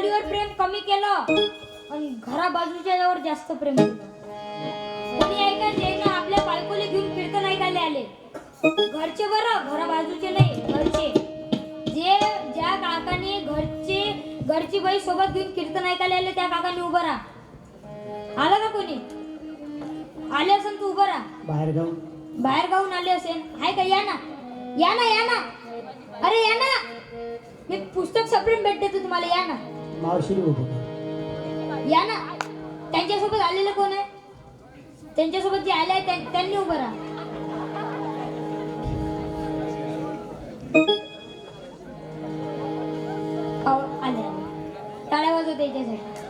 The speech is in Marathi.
आईवडीवर प्रेम कमी केलं आणि घरा बाजूच्या जवळ जास्त प्रेम कोणी कोणी ऐकायला ना आपल्या बायकोली घेऊन फिरत नाही काय आले. घरचे बर घरा बाजूचे नाही घरचे. जे ज्या काकाने घरचे घरची बाई सोबत घेऊन कीर्तन ऐकायला आले त्या काकाने उभं राहा. आलं का कोणी? आले असेल तू उभं राहा. बाहेर गाऊन बाहेर गाऊन आले असेल. आहे का या ना. या ना या ना. अरे या ना. मी पुस्तक सप्रेम भेट देतो तुम्हाला या ना. मावशीने उभं कर. या ना. त्यांच्यासोबत आलेलं कोण आहे? त्यांच्यासोबत जे आले आहे त्यां- त्यांनी उभं राहा. आले. टाळ्या वाजवते त्याच्यासाठी